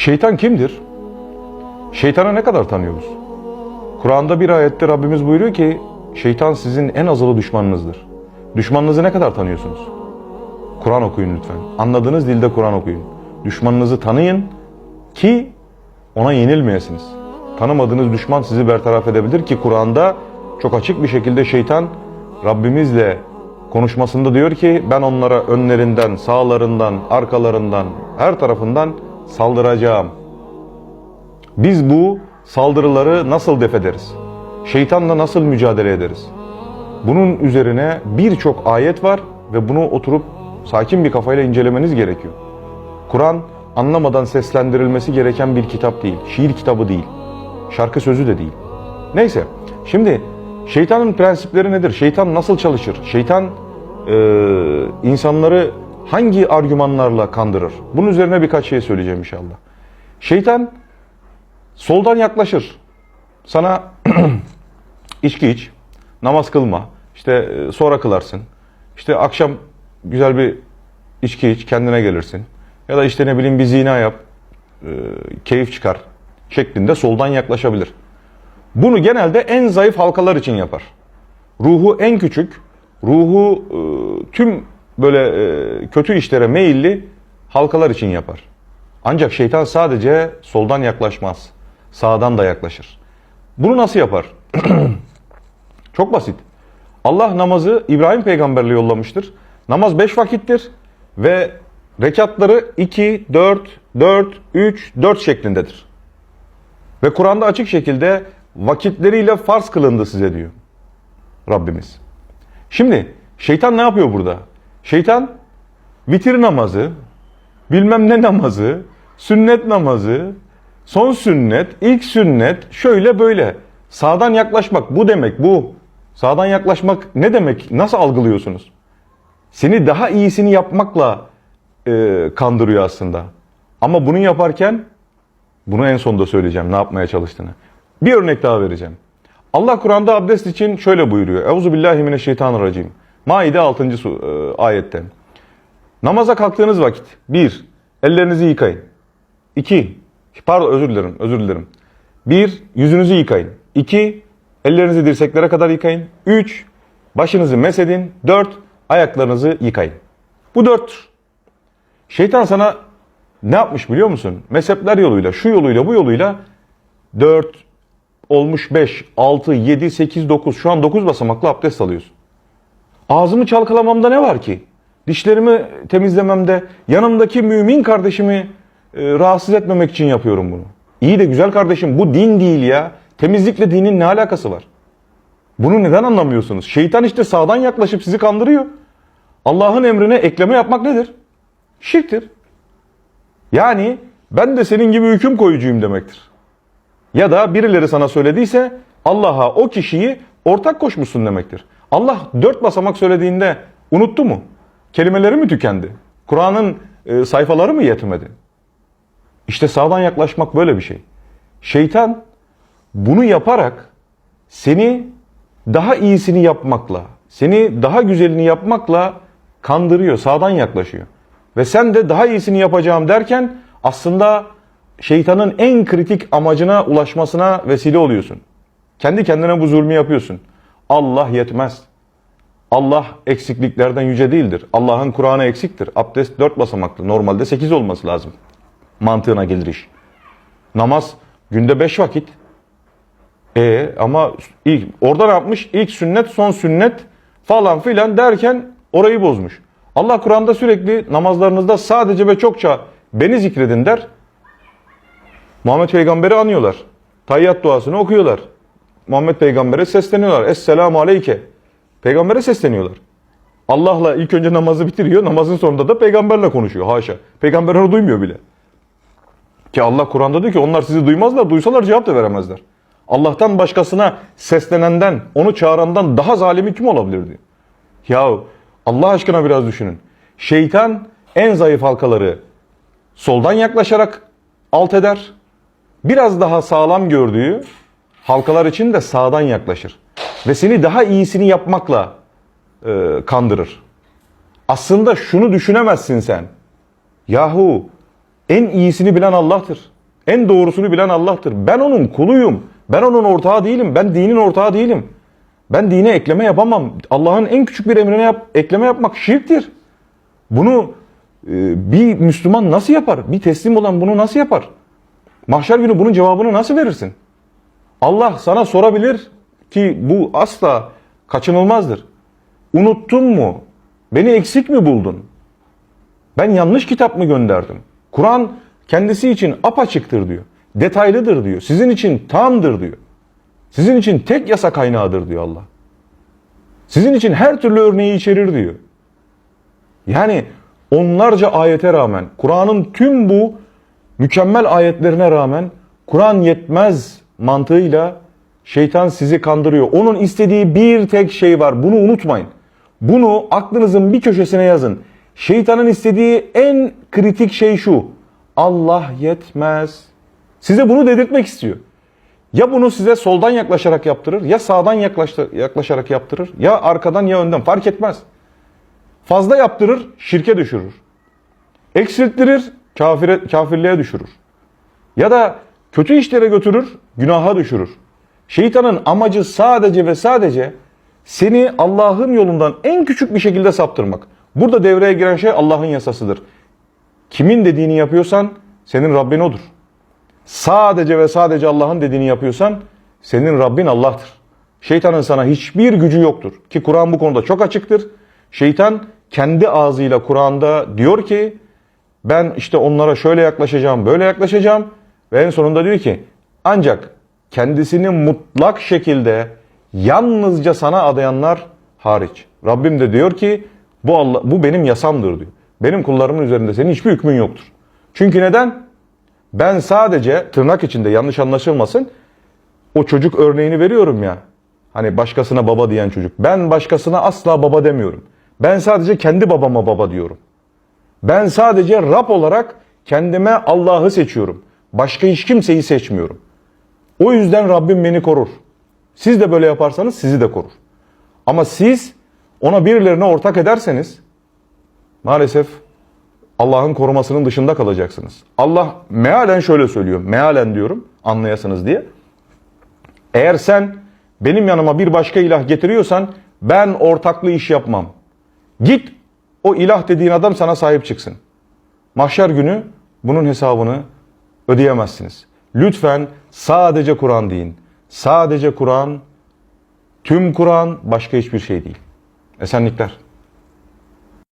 Şeytan kimdir? Şeytanı ne kadar tanıyoruz? Kur'an'da bir ayette Rabbimiz buyuruyor ki şeytan sizin en azılı düşmanınızdır. Düşmanınızı ne kadar tanıyorsunuz? Kur'an okuyun lütfen. Anladığınız dilde Kur'an okuyun. Düşmanınızı tanıyın ki ona yenilmeyesiniz. Tanımadığınız düşman sizi bertaraf edebilir ki Kur'an'da çok açık bir şekilde şeytan Rabbimizle konuşmasında diyor ki ben onlara önlerinden, sağlarından, arkalarından, her tarafından saldıracağım. Biz bu saldırıları nasıl def ederiz? Şeytanla nasıl mücadele ederiz? Bunun üzerine birçok ayet var ve bunu oturup sakin bir kafayla incelemeniz gerekiyor. Kur'an anlamadan seslendirilmesi gereken bir kitap değil. Şiir kitabı değil. Şarkı sözü de değil. Neyse. Şimdi şeytanın prensipleri nedir? Şeytan nasıl çalışır? Şeytan e, insanları hangi argümanlarla kandırır? Bunun üzerine birkaç şey söyleyeceğim inşallah. Şeytan soldan yaklaşır. Sana içki iç, namaz kılma, işte e, sonra kılarsın. İşte akşam güzel bir içki iç, kendine gelirsin. Ya da işte ne bileyim bir zina yap, e, keyif çıkar şeklinde soldan yaklaşabilir. Bunu genelde en zayıf halkalar için yapar. Ruhu en küçük, ruhu e, tüm böyle e, kötü işlere meyilli halkalar için yapar. Ancak şeytan sadece soldan yaklaşmaz. Sağdan da yaklaşır. Bunu nasıl yapar? Çok basit. Allah namazı İbrahim peygamberle yollamıştır. Namaz beş vakittir ve rekatları 2, 4, 4, 3, 4 şeklindedir. Ve Kur'an'da açık şekilde vakitleriyle farz kılındı size diyor Rabbimiz. Şimdi şeytan ne yapıyor burada? Şeytan vitir namazı, bilmem ne namazı, sünnet namazı, son sünnet, ilk sünnet şöyle böyle. Sağdan yaklaşmak bu demek bu. Sağdan yaklaşmak ne demek? Nasıl algılıyorsunuz? Seni daha iyisini yapmakla e, kandırıyor aslında. Ama bunu yaparken bunu en sonda söyleyeceğim ne yapmaya çalıştığını. Bir örnek daha vereceğim. Allah Kur'an'da abdest için şöyle buyuruyor. Euzu billahi mineşşeytanirracim. Maide 6. su, e, ayetten. Namaza kalktığınız vakit bir ellerinizi yıkayın. İki pardon özür dilerim özür dilerim. Bir yüzünüzü yıkayın. İki ellerinizi dirseklere kadar yıkayın. Üç başınızı mesedin. Dört ayaklarınızı yıkayın. Bu dörttür. Şeytan sana ne yapmış biliyor musun? Mezhepler yoluyla, şu yoluyla, bu yoluyla 4 olmuş 5, 6, 7, 8, 9. Şu an 9 basamaklı abdest alıyorsun. Ağzımı çalkalamamda ne var ki? Dişlerimi temizlememde, yanımdaki mümin kardeşimi e, rahatsız etmemek için yapıyorum bunu. İyi de güzel kardeşim bu din değil ya. Temizlikle dinin ne alakası var? Bunu neden anlamıyorsunuz? Şeytan işte sağdan yaklaşıp sizi kandırıyor. Allah'ın emrine ekleme yapmak nedir? Şirktir. Yani ben de senin gibi hüküm koyucuyum demektir. Ya da birileri sana söylediyse Allah'a o kişiyi ortak koşmuşsun demektir. Allah dört basamak söylediğinde unuttu mu? Kelimeleri mi tükendi? Kur'an'ın e, sayfaları mı yetmedi? İşte sağdan yaklaşmak böyle bir şey. Şeytan bunu yaparak seni daha iyisini yapmakla, seni daha güzelini yapmakla kandırıyor, sağdan yaklaşıyor. Ve sen de daha iyisini yapacağım derken aslında şeytanın en kritik amacına ulaşmasına vesile oluyorsun. Kendi kendine bu zulmü yapıyorsun. Allah yetmez. Allah eksikliklerden yüce değildir. Allah'ın Kur'an'ı eksiktir. Abdest dört basamaklı. Normalde sekiz olması lazım. Mantığına gelir iş. Namaz günde beş vakit. E ama ilk orada ne yapmış? İlk sünnet, son sünnet falan filan derken orayı bozmuş. Allah Kur'an'da sürekli namazlarınızda sadece ve çokça beni zikredin der. Muhammed Peygamber'i anıyorlar. Tayyat duasını okuyorlar. Muhammed Peygamber'e sesleniyorlar. Esselamu aleyke. Peygamber'e sesleniyorlar. Allah'la ilk önce namazı bitiriyor. Namazın sonunda da peygamberle konuşuyor. Haşa. Peygamber onu duymuyor bile. Ki Allah Kur'an'da diyor ki onlar sizi duymazlar. Duysalar cevap da veremezler. Allah'tan başkasına seslenenden, onu çağırandan daha zalimi kim olabilir diyor. Yahu Allah aşkına biraz düşünün. Şeytan en zayıf halkaları soldan yaklaşarak alt eder. Biraz daha sağlam gördüğü halkalar için de sağdan yaklaşır. Ve seni daha iyisini yapmakla e, kandırır. Aslında şunu düşünemezsin sen. Yahu En iyisini bilen Allah'tır. En doğrusunu bilen Allah'tır. Ben onun kuluyum. Ben onun ortağı değilim. Ben dinin ortağı değilim. Ben dine ekleme yapamam. Allah'ın en küçük bir emrine yap, ekleme yapmak şirktir. Bunu e, bir Müslüman nasıl yapar? Bir teslim olan bunu nasıl yapar? Mahşer günü bunun cevabını nasıl verirsin? Allah sana sorabilir ki bu asla kaçınılmazdır. Unuttun mu? Beni eksik mi buldun? Ben yanlış kitap mı gönderdim? Kur'an kendisi için apaçıktır diyor. Detaylıdır diyor. Sizin için tamdır diyor. Sizin için tek yasa kaynağıdır diyor Allah. Sizin için her türlü örneği içerir diyor. Yani onlarca ayete rağmen, Kur'an'ın tüm bu mükemmel ayetlerine rağmen Kur'an yetmez mantığıyla şeytan sizi kandırıyor. Onun istediği bir tek şey var. Bunu unutmayın. Bunu aklınızın bir köşesine yazın. Şeytanın istediği en kritik şey şu. Allah yetmez. Size bunu dedirtmek istiyor. Ya bunu size soldan yaklaşarak yaptırır, ya sağdan yaklaşarak yaptırır, ya arkadan ya önden fark etmez. Fazla yaptırır, şirke düşürür. Eksilttirir, kafire, kafirliğe düşürür. Ya da kötü işlere götürür, günaha düşürür. Şeytanın amacı sadece ve sadece seni Allah'ın yolundan en küçük bir şekilde saptırmak. Burada devreye giren şey Allah'ın yasasıdır. Kimin dediğini yapıyorsan senin Rabbin odur. Sadece ve sadece Allah'ın dediğini yapıyorsan senin Rabbin Allah'tır. Şeytanın sana hiçbir gücü yoktur. Ki Kur'an bu konuda çok açıktır. Şeytan kendi ağzıyla Kur'an'da diyor ki ben işte onlara şöyle yaklaşacağım, böyle yaklaşacağım ve en sonunda diyor ki ancak kendisini mutlak şekilde yalnızca sana adayanlar hariç. Rabbim de diyor ki bu Allah bu benim yasamdır diyor. Benim kullarımın üzerinde senin hiçbir hükmün yoktur. Çünkü neden? Ben sadece tırnak içinde yanlış anlaşılmasın o çocuk örneğini veriyorum ya. Hani başkasına baba diyen çocuk. Ben başkasına asla baba demiyorum. Ben sadece kendi babama baba diyorum. Ben sadece Rab olarak kendime Allah'ı seçiyorum. Başka hiç kimseyi seçmiyorum. O yüzden Rabbim beni korur. Siz de böyle yaparsanız sizi de korur. Ama siz ona birilerine ortak ederseniz maalesef Allah'ın korumasının dışında kalacaksınız. Allah mealen şöyle söylüyor. Mealen diyorum anlayasınız diye. Eğer sen benim yanıma bir başka ilah getiriyorsan ben ortaklı iş yapmam. Git o ilah dediğin adam sana sahip çıksın. Mahşer günü bunun hesabını ödeyemezsiniz. Lütfen sadece Kur'an deyin. Sadece Kur'an, tüm Kur'an başka hiçbir şey değil. Esenlikler.